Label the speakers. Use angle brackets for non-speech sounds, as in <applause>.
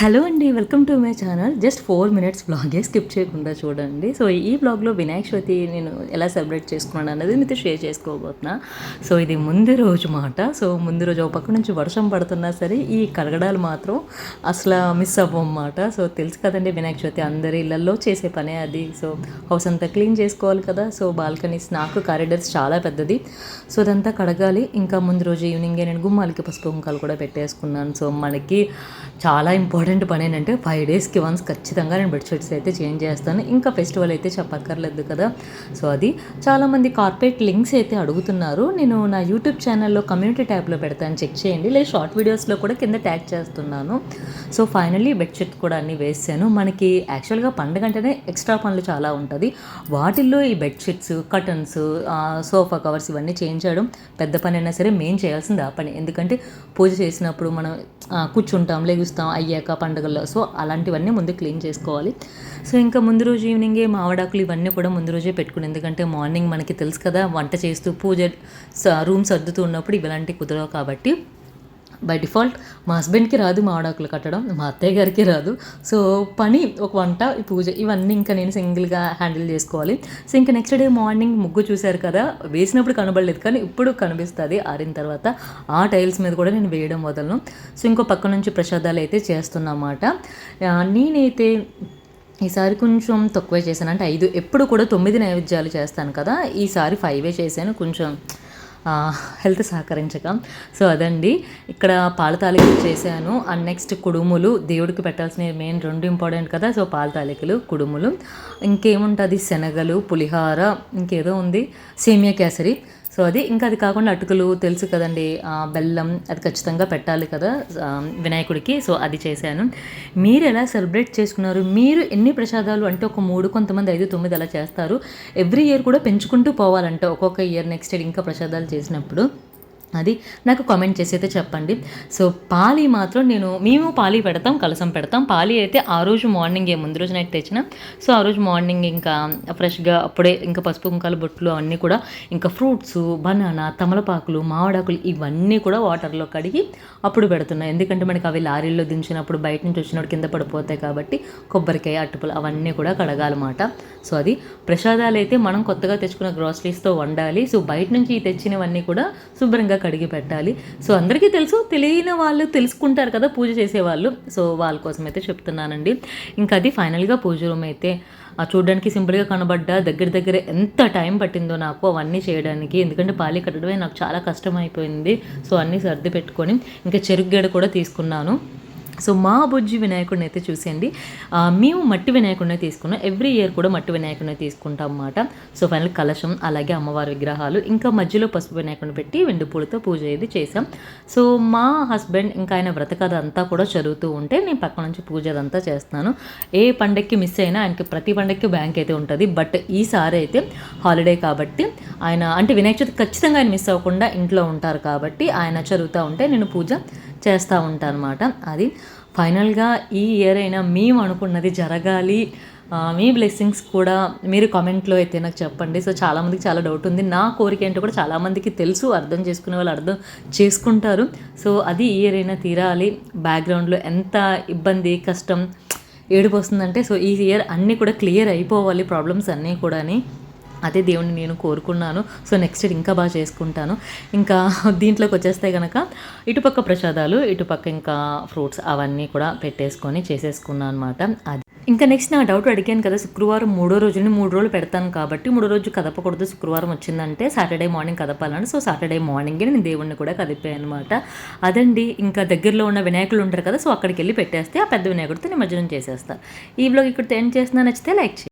Speaker 1: Hello అండి welcome to my channel. Just four minutes బ్లాగే skip చేయకుండా చూడండి. సో ఈ బ్లాగ్లో వినాయక చవితి నేను ఎలా సెలబ్రేట్ చేసుకున్నాను అనేది మీతో షేర్ చేసుకోబోతున్నా. సో ఇది ముందు రోజు మాట. సో ముందు రోజు ఒక పక్క నుంచి వర్షం పడుతున్నా సరే ఈ కలగడాలు మాత్రం అసలు మిస్ అవ్వమాట సో తెలుసు కదండి వినాయక చవితి అందరి ఇళ్ళల్లో చేసే పనే అది. సో హౌస్ అంతా క్లీన్ చేసుకోవాలి కదా. సో బాల్కనీస్ నాకు కారిడర్స్ చాలా పెద్దది. సో అదంతా కడగాలి. ఇంకా ముందు రోజు ఈవినింగే నేను గుమ్మాలకి పసుపు కుంకాలు కూడా పెట్టేసుకున్నాను. సో మనకి చాలా ఇంపార్టెంట్ పని ఏంటంటే ఫైవ్ డేస్కి వన్స్ ఖచ్చితంగా నేను బెడ్షీట్స్ అయితే చేంజ్ చేస్తాను. ఇంకా ఫెస్టివల్ అయితే చెప్పక్కర్లేదు కదా. సో అది చాలామంది కార్పొరేట్ లింక్స్ అయితే అడుగుతున్నారు. నేను నా యూట్యూబ్ ఛానల్లో కమ్యూనిటీ ట్యాబ్లో పెడతాను చెక్ చేయండి. లేదా షార్ట్ వీడియోస్లో కూడా కింద ట్యాగ్ చేస్తున్నాను. సో ఫైనల్లీ బెడ్షీట్ కూడా అన్నీ వేసాను. మనకి యాక్చువల్గా పండుగ అంటేనే ఎక్స్ట్రా పనులు చాలా ఉంటుంది. వాటిల్లో ఈ బెడ్షీట్స్ కటన్స్ సోఫా కవర్స్ ఇవన్నీ చేంజ్ చేయడం పెద్ద పని అయినా సరే మెయిన్ చేయాల్సింది ఆ పని. ఎందుకంటే పూజ చేసినప్పుడు మనం కూర్చుంటాం లెగుస్తాం అయ్యాక పండుగల్లో. సో అలాంటివన్నీ ముందు క్లీన్ చేసుకోవాలి. సో ఇంకా ముందు రోజు ఈవినింగే మామిడాకులు ఇవన్నీ కూడా ముందు రోజే పెట్టుకుని ఎందుకంటే మార్నింగ్ మనకి తెలుసు కదా వంట చేస్తూ పూజ రూమ్ సర్దుతూ ఉన్నప్పుడు ఇలాంటివి కుదరవు కాబట్టి బై డిఫాల్ట్ మా హస్బెండ్కి రాదు మామిడాకులు కట్టడం మా అత్తయ్య గారికి రాదు. సో పని ఒక వంట ఈ పూజ ఇవన్నీ ఇంకా నేను సింగిల్గా హ్యాండిల్ చేసుకోవాలి. సో ఇంకా నెక్స్ట్ డే మార్నింగ్ ముగ్గు చూశారు కదా వేసినప్పుడు కనబడలేదు. కానీ ఇప్పుడు కనిపిస్తుంది ఆరిన తర్వాత ఆ టైల్స్ మీద కూడా నేను వేయడం వదలను సో ఇంకో పక్క నుంచి ప్రసాదాలు అయితే చేస్తున్నమాట. నేనైతే ఈసారి కొంచెం తక్కువే చేశాను. అంటే ఐదు ఎప్పుడు కూడా తొమ్మిది నైవేద్యాలు చేస్తాను కదా ఈసారి ఫైవే చేశాను. కొంచెం హెల్త్ సహకరించక. సో అదండి. ఇక్కడ పాల తాలికలు చేశాను. అండ్ నెక్స్ట్ కుడుములు దేవుడికి పెట్టాల్సిన మెయిన్ రెండు ఇంపార్టెంట్ కదా. సో పాల తాలికలు కుడుములు. ఇంకేముంటుంది? శనగలు పులిహార ఇంకేదో ఉంది. సేమియా కేసరి. సో అది ఇంకా అది కాకుండా అటుకులు తెలుసు కదండి. బెల్లం అది ఖచ్చితంగా పెట్టాలి కదా వినాయకుడికి. సో అది చేశాను. మీరు ఎలా సెలబ్రేట్ చేసుకున్నారు? మీరు ఎన్ని ప్రసాదాలు? అంటే ఒక మూడు కొంతమంది ఐదు తొమ్మిది అలా చేస్తారు. ఎవ్రీ ఇయర్ కూడా పెంచుకుంటూ పోవాలంటే ఒక్కొక్క ఇయర్ నెక్స్ట్ ఇయర్ ఇంకా ప్రసాదాలు చేసినప్పుడు. అది నాకు కామెంట్ చేసి అయితే చెప్పండి. సో పాలి మాత్రం నేను మేము పాలి పెడతాం కలసం పెడతాం. పాలి అయితే ఆ రోజు మార్నింగే ముందు రోజు నైట్ తెచ్చిన. సో ఆ రోజు మార్నింగ్ ఇంకా ఫ్రెష్గా అప్పుడే ఇంకా పసుపు కుంకాల బొట్లు అవన్నీ కూడా ఇంకా ఫ్రూట్స్ బనానా తమలపాకులు మామిడాకులు ఇవన్నీ కూడా వాటర్లో కడిగి అప్పుడు పెడుతున్నాయి ఎందుకంటే మనకి అవి లారీల్లో దించినప్పుడు బయట నుంచి వచ్చినప్పుడు కింద పడిపోతాయి కాబట్టి కొబ్బరికాయ అట్టుపులు అవన్నీ కూడా కడగాలన్నమాట. సో అది ప్రసాదాలు అయితే మనం కొత్తగా తెచ్చుకున్న గ్రాసరీస్తో వండాలి. సో బయట నుంచి తెచ్చినవన్నీ కూడా శుభ్రంగా కడిగి పెట్టాలి. సో అందరికీ తెలుసు తెలియని వాళ్ళు తెలుసుకుంటారు కదా పూజ చేసేవాళ్ళు. సో వాళ్ళ కోసం అయితే చెప్తున్నానండి. ఇంకా అది ఫైనల్గా పూజ రూమ్ అయితే చూడడానికి సింపుల్గా కనబడ్డా దగ్గర దగ్గర ఎంత టైం పట్టిందో నాకు అవన్నీ చేయడానికి. ఎందుకంటే పాలి కట్టడమే నాకు చాలా కష్టం అయిపోయింది. సో అన్నీ సర్ది పెట్టుకొని ఇంకా చెరుకు గడ కూడా తీసుకున్నాను. సో మా బుజ్జి వినాయకుడిని అయితే చూసేయండి. మేము మట్టి వినాయకుడిని తీసుకున్నాం. ఎవ్రీ ఇయర్ కూడా మట్టి వినాయకుడిని తీసుకుంటాం అన్నమాట. సో ఫైనల్ కలశం అలాగే అమ్మవారి విగ్రహాలు ఇంకా మధ్యలో పసుపు వినాయకుడిని పెట్టి వెండి పూలతో పూజ అయితే చేసాం సో మా హస్బెండ్ ఇంకా ఆయన వ్రత కథ అంతా కూడా చదువుతూ ఉంటే నేను పక్క నుంచి పూజ అదంతా చేస్తున్నాను. ఏ పండక్కి మిస్ అయినా ఆయనకి ప్రతి పండక్కి బ్యాంక్ అయితే ఉంటుంది. బట్ ఈసారి అయితే హాలిడే కాబట్టి ఆయన అంటే వినాయక చవితి ఖచ్చితంగా ఆయన మిస్ అవ్వకుండా ఇంట్లో ఉంటారు కాబట్టి ఆయన చదువుతూ ఉంటే నేను పూజ చేస్తూ ఉంటాను అనమాట అది ఫైనల్గా ఈ ఇయర్ అయినా మేము అనుకున్నది జరగాలి. మీ బ్లెస్సింగ్స్ కూడా మీరు కామెంట్లో అయితే నాకు చెప్పండి. సో చాలామందికి చాలా డౌట్ ఉంది. నా కోరిక ఏంటో కూడా చాలామందికి తెలుసు. అర్థం చేసుకునే వాళ్ళు అర్థం చేసుకుంటారు. సో అది ఈ ఇయర్ అయినా తీరాలి. బ్యాక్గ్రౌండ్లో ఎంత ఇబ్బంది కష్టం ఏడుపు వస్తుందంటే సో ఈ ఇయర్ అన్నీ కూడా క్లియర్ అయిపోవాలి. ప్రాబ్లమ్స్ అన్నీ కూడాని. అదే దేవుణ్ణి నేను కోరుకున్నాను. సో నెక్స్ట్ ఇయర్ ఇంకా బాగా చేసుకుంటాను. ఇంకా <laughs> దీంట్లోకి వచ్చేస్తే కనుక ఇటుపక్క ప్రసాదాలు ఇటుపక్క ఇంకా ఫ్రూట్స్ అవన్నీ కూడా పెట్టేసుకొని చేసేసుకున్నాను అనమాట అది ఇంకా నెక్స్ట్ నా డౌట్ అడిగాను కదా శుక్రవారం మూడో రోజుని మూడు రోజులు పెడతాను కాబట్టి మూడో రోజు కదపకూడదు శుక్రవారం వచ్చిందంటే సాటర్డే మార్నింగ్ కదపాలని. సో సాటర్డే మార్నింగే నేను దేవుణ్ణి కూడా కదిపాను అనమాట అదండి ఇంకా దగ్గరలో ఉన్న వినాయకులు ఉంటారు కదా సో అక్కడికి వెళ్ళి పెట్టేస్తే ఆ పెద్ద వినాయకుడితో నిమజ్జనం చేసేస్తా. ఈ బ్లాగ్ ఇక్కడ ఎండ్ చేస్తున్నా నచ్చితే లైక్ చేయండి.